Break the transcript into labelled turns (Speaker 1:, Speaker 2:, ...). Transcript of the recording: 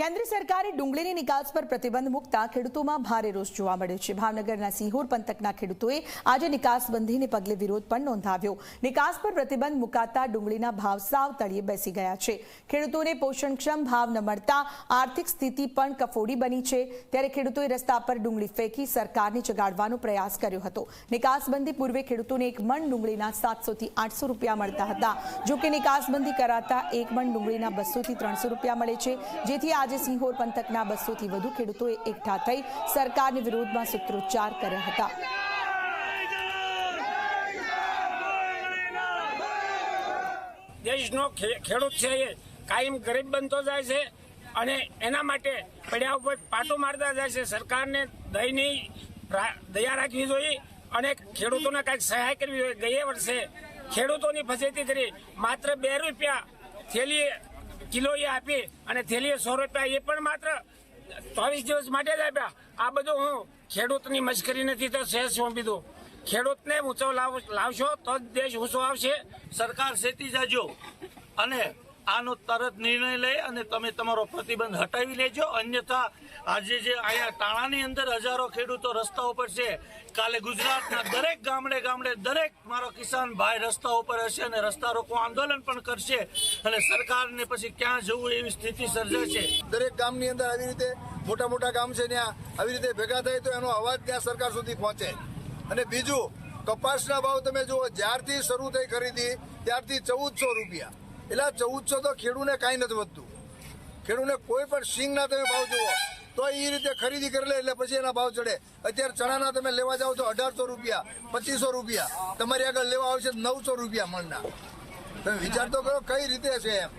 Speaker 1: કેન્દ્ર સરકારે ડુંગળીની નિકાસ પર પ્રતિબંધ મૂકતા ખેડૂતોમાં ભારે રોષ જોવા મળ્યો છે. ભાવનગરના સિંહોર પંથકના ખેડૂતોએ આજે નિકાસબંધીને પગલે વિરોધ પણ નોંધાવ્યો. નિકાસ પર પ્રતિબંધ મુકાતા ડુંગળીના ભાવ સાવ તળિયે બેસી ગયા છે. ખેડૂતોને પોષણક્ષમ ભાવ ન મળતા આર્થિક સ્થિતિ પણ કફોડી બની છે. ત્યારે ખેડૂતોએ રસ્તા પર ડુંગળી ફેંકી સરકારને જગાડવાનો પ્રયાસ કર્યો હતો. નિકાસબંધી પૂર્વે ખેડૂતોને એક મણ ડુંગળીના સાતસોથી આઠસો રૂપિયા મળતા હતા. જો કે નિકાસબંધી કરાતા એક મણ ડુંગળીના બસોથી ત્રણસો રૂપિયા મળે છે. જેથી આજે સિંહોર પંથકના બસોથી વધુ ખેડૂતોએ એકઠા થઈ સરકારની વિરોધમાં સૂત્રોચ્ચાર કર્યા હતા.
Speaker 2: દેશનો ખેડૂત છે એ. કાયમ ગરીબ બનતો જાય છે અને એના માટે પડ્યા ઉપર પાટો મારતા જાય છે. સરકારને દયની દયા રાખવી જોઈએ અને ખેડૂતોને કાંઈક સહાય કરવી જોઈએ. ગયા વર્ષે ખેડૂતોની ફસેતી કરી માત્ર બે રૂપિયા થેલી કિલોએ આપી અને થેલીએ સો રૂપિયા એ પણ માત્ર ચોવીસ દિવસ માટે જ આપ્યા. આ બધું હું ખેડૂતની મશ્કરી નથી તો સહેજ સોંપી દઉં ખેડૂતને ઊંચો લાવશો તો જ દેશ ઊંચો આવશે.
Speaker 3: સરકાર સેતી જજો. અને આનો તરત નિર્ણય લઈ અને તમે તમારો પ્રતિબંધ હટાવી લેજો. અન્યથા આજે જે અહીંયા તાણાની અંદર હજારો ખેડૂતો રસ્તાઓ પર છે, કાલે ગુજરાતના દરેક ગામડે ગામડે દરેક મારો કિસાન ભાઈ રસ્તા ઉપર હશે અને રસ્તા રોકો આંદોલન પણ કરશે અને સરકારને પછી ક્યાં જવું એવી સ્થિતિ સર્જાશે.
Speaker 4: દરેક ગામની અંદર આવી રીતે મોટા મોટા ગામ છે ત્યાં આવી રીતે ભેગા થાય તો એનો અવાજ ત્યાં સરકાર સુધી પહોંચે. અને બીજું, કપાસના ભાવ તમે જુઓ, જ્યારથી શરૂ થઈ ખરીદી, ત્યારથી ચૌદસો રૂપિયા. એટલે ચૌદસો તો ખેડૂને કાંઈ નથી વધતું. ખેડૂને કોઈ પણ સિંગના તમે ભાવ જુઓ, તો એ રીતે ખરીદી કરી લે એટલે પછી એના ભાવ ચડે. અત્યારે ચણાના તમે લેવા જાઓ તો અઢારસો રૂપિયા, પચીસો રૂપિયા. તમારી આગળ લેવા આવશે નવસો રૂપિયા મણના. તમે વિચાર તો કરો કઈ રીતે છે એમ.